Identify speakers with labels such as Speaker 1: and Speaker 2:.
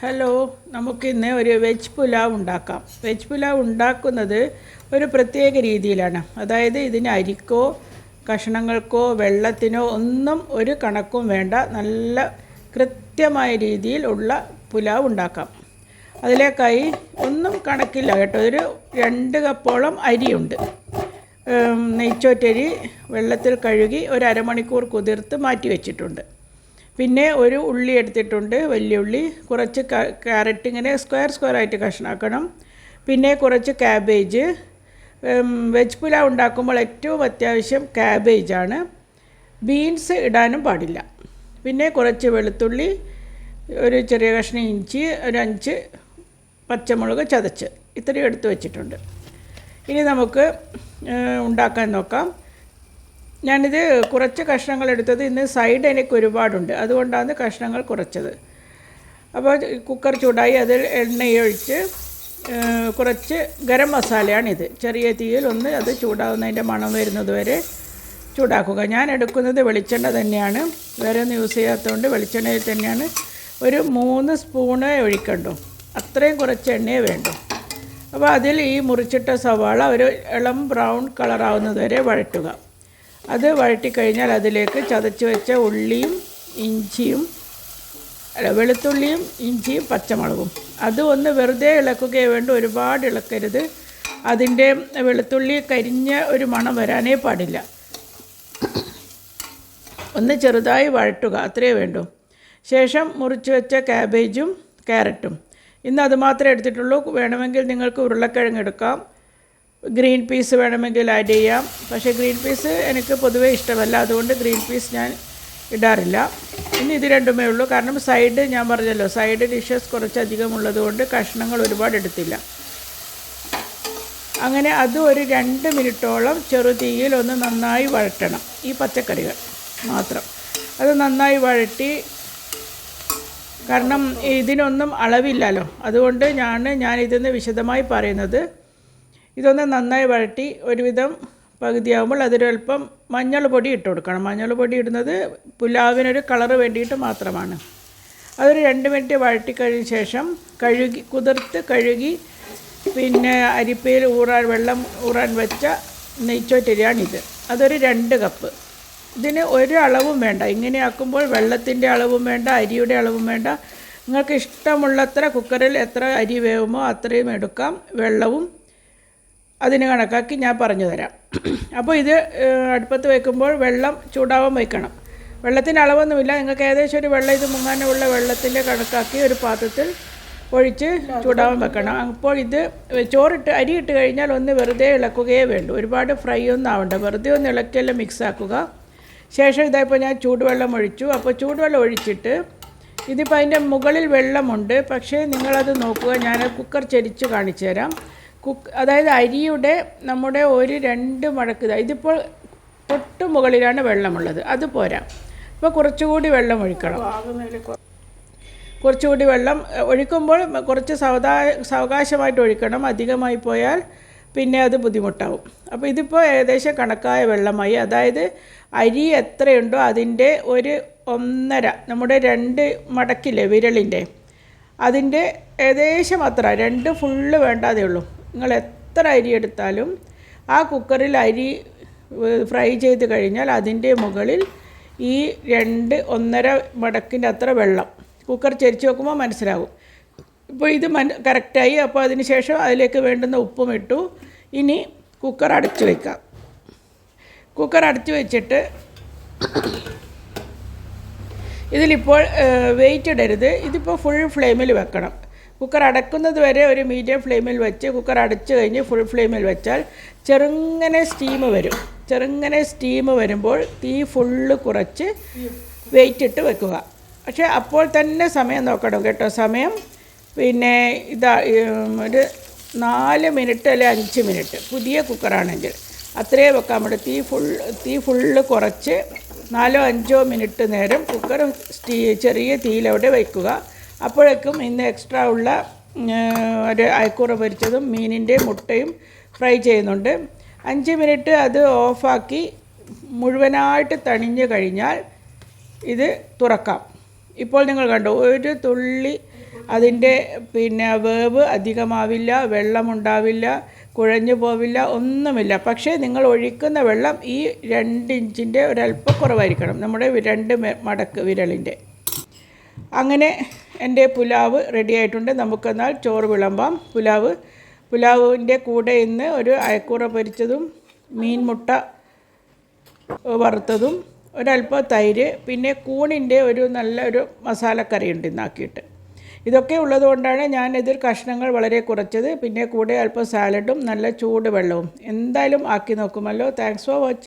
Speaker 1: Hello നമുക്കിന്ന് ഒരു veg pulao ഉണ്ടാക്കാം. വെജ് പുലാവ് ഉണ്ടാക്കുന്നത് ഒരു പ്രത്യേക രീതിയിലാണ്. അതായത് ഇതിന് അരിക്കോ കഷ്ണങ്ങൾക്കോ വെള്ളത്തിനോ ഒന്നും ഒരു കണക്കും വേണ്ട. നല്ല കൃത്യമായ രീതിയിൽ ഉള്ള പുലാവ് ഉണ്ടാക്കാം. അതിലേക്കായി ഒന്നും കണക്കില്ല കേട്ടോ. ഒരു രണ്ട് കപ്പോളം അരിയുണ്ട്. നെയ്ച്ചോറ്റരി വെള്ളത്തിൽ കഴുകി ഒരു അരമണിക്കൂർ കുതിർത്ത് മാറ്റി വെച്ചിട്ടുണ്ട്. പിന്നെ ഒരു ഉള്ളി എടുത്തിട്ടുണ്ട് വലിയ ഉള്ളി. കുറച്ച് ക്യാരറ്റ് ഇങ്ങനെ സ്ക്വയർ സ്ക്വയർ ആയിട്ട് കഷ്ണാക്കണം. പിന്നെ കുറച്ച് ക്യാബേജ് വെജ് പുലാവ് ഉണ്ടാക്കുമ്പോൾ ഏറ്റവും അത്യാവശ്യം ക്യാബേജാണ് ബീൻസ് ഇടാനും പാടില്ല. പിന്നെ കുറച്ച് വെളുത്തുള്ളി ഒരു ചെറിയ കഷ്ണം ഇഞ്ചി ഒരു അഞ്ച് പച്ചമുളക് ചതച്ച്. ഇത്രയും എടുത്ത് വെച്ചിട്ടുണ്ട്. ഇനി നമുക്ക് ഉണ്ടാക്കാൻ നോക്കാം. ഞാനിത് കുറച്ച് കഷ്ണങ്ങൾ എടുത്തത് ഇന്ന് സൈഡ് എനിക്ക് ഒരുപാടുണ്ട്. അതുകൊണ്ടാണ് കഷ്ണങ്ങൾ കുറച്ചത്. അപ്പോൾ കുക്കർ ചൂടായി അതിൽ എണ്ണയൊഴിച്ച് കുറച്ച് ഗരം മസാലയാണിത്. ചെറിയ തീയിൽ ഒന്ന് അത് ചൂടാവുന്നതിന്റെ മണം വരുന്നത് വരെ ചൂടാക്കുക. ഞാൻ എടുക്കുന്നത് വെളിച്ചെണ്ണ തന്നെയാണ്. വേറെ ഒന്നും യൂസ് ചെയ്യാത്തതുകൊണ്ട് വെളിച്ചെണ്ണയിൽ തന്നെയാണ്. ഒരു മൂന്ന് സ്പൂണ് ഒഴിക്കണ്ടു? അത്രയും കുറച്ച് എണ്ണയേ വേണ്ടു. അപ്പോൾ അതിൽ ഈ മുറിച്ചിട്ട സവാള ഒരു ഇളം ബ്രൗൺ കളറാവുന്നത് വരെ വഴറ്റുക. അത് വഴറ്റിക്കഴിഞ്ഞാൽ അതിലേക്ക് ചതച്ച് വെച്ച ഉള്ളിയും ഇഞ്ചിയും അല്ല വെളുത്തുള്ളിയും ഇഞ്ചിയും പച്ചമുളകും. അത് ഒന്ന് വെറുതെ ഇളക്കുകയേ വേണ്ട ഒരുപാട് ഇളക്കരുത്. അതിന്റെ വെളുത്തുള്ളി കരിഞ്ഞ ഒരു മണം വരാനേ പാടില്ല. ഒന്ന് ചെറുതായി വഴറ്റുക അത്രയേ വേണ്ടൂ. ശേഷം മുറിച്ച് വെച്ച ക്യാബേജും ക്യാരറ്റും. ഇന്ന് അത് മാത്രമേ എടുത്തിട്ടുള്ളൂ. വേണമെങ്കിൽ നിങ്ങൾക്ക് ഉരുളക്കിഴങ്ങ് എടുക്കാം. ഗ്രീൻ പീസ് വേണമെങ്കിൽ ആഡ് ചെയ്യാം. പക്ഷേ ഗ്രീൻ പീസ് എനിക്ക് പൊതുവേ ഇഷ്ടമല്ല. അതുകൊണ്ട് ഗ്രീൻ പീസ് ഞാൻ ഇടാറില്ല. ഇനി ഇത് രണ്ടുമേ ഉള്ളൂ. കാരണം സൈഡ് ഞാൻ പറഞ്ഞല്ലോ സൈഡ് ഡിഷസ് കുറച്ചധികം ഉള്ളതുകൊണ്ട് കഷ്ണങ്ങൾ ഒരുപാട് എടുത്തില്ല. അങ്ങനെ അത് ഒരു രണ്ട് മിനിറ്റോളം ചെറുതീയിൽ ഒന്ന് നന്നായി വഴറ്റണം. ഈ പച്ചക്കറികൾ മാത്രം. അത് നന്നായി വഴറ്റി കാരണം ഇതിനൊന്നും അളവില്ലല്ലോ. അതുകൊണ്ട് ഞാൻ ഞാൻ ഇതിന്ന് വിശദമായി പറയുന്നത് ഇതൊന്ന് നന്നായി വഴറ്റി ഒരുവിധം പകുതിയാകുമ്പോൾ അതിലൊരൽപ്പം മഞ്ഞൾ പൊടി ഇട്ട് കൊടുക്കണം. മഞ്ഞൾ പൊടി ഇടുന്നത് പുലാവിനൊരു കളറ് വേണ്ടിയിട്ട് മാത്രമാണ്. അതൊരു രണ്ട് മിനിറ്റ് വഴറ്റി കഴിഞ്ഞ ശേഷം കഴുകി കുതിർത്ത് കഴുകി പിന്നെ അരിപ്പയിൽ ഊറാൻ വെള്ളം ഊറാൻ വെച്ച നെയ്ച്ചോറ്റരിയാണിത്. അതൊരു രണ്ട് കപ്പ്. ഇതിന് ഒരു അളവും വേണ്ട. ഇങ്ങനെ ആക്കുമ്പോൾ വെള്ളത്തിന്റെ അളവും വേണ്ട അരിയുടെ അളവും വേണ്ട. നിങ്ങൾക്ക് ഇഷ്ടമുള്ളത്ര കുക്കറിൽ എത്ര അരി വേവുമോ അത്രയും എടുക്കാം. വെള്ളവും അതിന് കണക്കാക്കി ഞാൻ പറഞ്ഞു തരാം. അപ്പോൾ ഇത് അടുപ്പത്ത് വെക്കുമ്പോൾ വെള്ളം ചൂടാവാൻ വയ്ക്കണം. വെള്ളത്തിന്റെ അളവൊന്നുമില്ല. നിങ്ങൾക്ക് ഏകദേശം ഒരു വെള്ളം ഇത് മുങ്ങാനുള്ള വെള്ളത്തിന്റെ കണക്കാക്കി ഒരു പാത്രത്തിൽ ഒഴിച്ച് ചൂടാവാൻ വെക്കണം. അപ്പോൾ ഇത് ചോറിട്ട് അരി ഇട്ട് കഴിഞ്ഞാൽ ഒന്ന് വെറുതെ ഇളക്കുകയേ വേണ്ടൂ. ഒരുപാട് ഫ്രൈ ഒന്നും ആവണ്ട. വെറുതെ ഒന്ന് ഇളക്കിയെല്ലാം മിക്സ് ആക്കുക. ശേഷം ഇതായപ്പോൾ ഞാൻ ചൂടുവെള്ളം ഒഴിച്ചു. അപ്പോൾ ചൂടുവെള്ളം ഒഴിച്ചിട്ട് ഇതിപ്പോൾ അതിന്റെ മുകളിൽ വെള്ളമുണ്ട്. പക്ഷേ നിങ്ങളത് നോക്കുക. ഞാൻ കുക്കർ ചരിച്ച് കാണിച്ചു തരാം. കുക്ക് അതായത് അരിയുടെ നമ്മുടെ ഒരു രണ്ട് മടക്ക് ഇതാ ഇതിപ്പോൾ തൊട്ട് മുകളിലാണ് വെള്ളമുള്ളത്. അത് പോരാ. ഇപ്പോൾ കുറച്ചുകൂടി വെള്ളം ഒഴിക്കണം. കുറച്ചുകൂടി വെള്ളം ഒഴിക്കുമ്പോൾ കുറച്ച് സവതാ സാവകാശമായിട്ട് ഒഴിക്കണം. അധികമായി പോയാൽ പിന്നെ അത് ബുദ്ധിമുട്ടാവും. അപ്പോൾ ഇതിപ്പോൾ ഏകദേശം കണക്കായ വെള്ളമായി. അതായത് അരി എത്രയുണ്ടോ അതിന്റെ ഒരു ഒന്നര നമ്മുടെ രണ്ട് മടക്കില്ലേ വിരലിന്റെ അതിന്റെ ഏകദേശം അത്ര രണ്ട് ഫുള്ള് വേണ്ടാതെ ഉള്ളൂ നിങ്ങൾ എത്ര അരി എടുത്താലും ആ കുക്കറിൽ അരി ഫ്രൈ ചെയ്ത് കഴിഞ്ഞാൽ അതിന്റെ മുകളിൽ ഈ രണ്ട് ഒന്നര മടക്കിന്റെ അത്ര വെള്ളം. കുക്കർ ചരിച്ച് നോക്കുമ്പോൾ മനസ്സിലാകും ഇപ്പോൾ ഇത് മൻ കറക്റ്റായി. അപ്പോൾ അതിന് ശേഷം അതിലേക്ക് വേണ്ടുന്ന ഉപ്പും ഇട്ടു. ഇനി കുക്കർ അടച്ചു വയ്ക്കാം കുക്കർ അടച്ചു വെച്ചിട്ട് ഇതിലിപ്പോൾ വെയിറ്റ് ഇടരുത്. ഇതിപ്പോൾ ഫുൾ ഫ്ലെയിമിൽ വെക്കണം. കുക്കർ അടക്കുന്നത് വരെ ഒരു മീഡിയം ഫ്ലെയിമിൽ വെച്ച് കുക്കർ അടച്ചു കഴിഞ്ഞ് ഫുൾ ഫ്ലെയിമിൽ വെച്ചാൽ ചെറുങ്ങനെ സ്റ്റീം വരും. ചെറുങ്ങനെ സ്റ്റീം വരുമ്പോൾ തീ ഫുള്ള് കുറച്ച് വെയിറ്റ് ഇട്ട് വെക്കുക. പക്ഷേ അപ്പോൾ തന്നെ സമയം നോക്കണം കേട്ടോ. സമയം പിന്നെ ഇതാ ഒരു നാല് മിനിറ്റ് അല്ലെ അഞ്ച് മിനിറ്റ് പുതിയ കുക്കറാണെങ്കിൽ അത്രയേ വെക്കാൻ പറ്റും. തീ ഫുൾ തീ ഫുള്ള് കുറച്ച് നാലോ അഞ്ചോ മിനിറ്റ് നേരം കുക്കർ സ്റ്റീ ചെറിയ തീയിലവിടെ വയ്ക്കുക അപ്പോഴേക്കും ഇന്ന് എക്സ്ട്രാ ഉള്ള ഒരു അയക്കൂറ പൊരിച്ചതും മീനിന്റെ മുട്ടയും ഫ്രൈ ചെയ്യുന്നുണ്ട്. അഞ്ച് മിനിറ്റ് അത് ഓഫാക്കി മുഴുവനായിട്ട് തണിഞ്ഞ് കഴിഞ്ഞാൽ ഇത് തുറക്കാം. ഇപ്പോൾ നിങ്ങൾ കണ്ടു ഒരു തുള്ളി അതിന്റെ പിന്നെ വേവ് അധികമാവില്ല വെള്ളമുണ്ടാവില്ല കുഴഞ്ഞു പോവില്ല ഒന്നുമില്ല. പക്ഷേ നിങ്ങൾ ഒഴിക്കുന്ന വെള്ളം ഈ രണ്ട് ഇഞ്ചിന്റെ ഒരല്പം കുറവായിരിക്കണം നമ്മുടെ രണ്ട് മടക്ക് വിരലിന്റെ. അങ്ങനെ എന്റെ പുലാവ് റെഡി ആയിട്ടുണ്ട്. നമുക്കെന്നാൽ ചോറ് വിളമ്പാം. പുലാവ് പുലാവിന്റെ കൂടെ ഇന്ന് ഒരു അയക്കൂറ പൊരിച്ചതും മീൻ മുട്ട വറുത്തതും ഒരല്പം തൈര് പിന്നെ കൂണിന്റെ ഒരു നല്ലൊരു മസാലക്കറി ഉണ്ട് ഇന്നാക്കിയിട്ട്. ഇതൊക്കെ ഉള്ളതുകൊണ്ടാണ് ഞാൻ ഇതിൽ കഷ്ണങ്ങൾ വളരെ കുറച്ചത്. പിന്നെ കൂടെ അല്പം സാലഡും നല്ല ചൂട് വെള്ളവും. എന്തായാലും ആക്കി നോക്കുമല്ലോ. Thanks for watching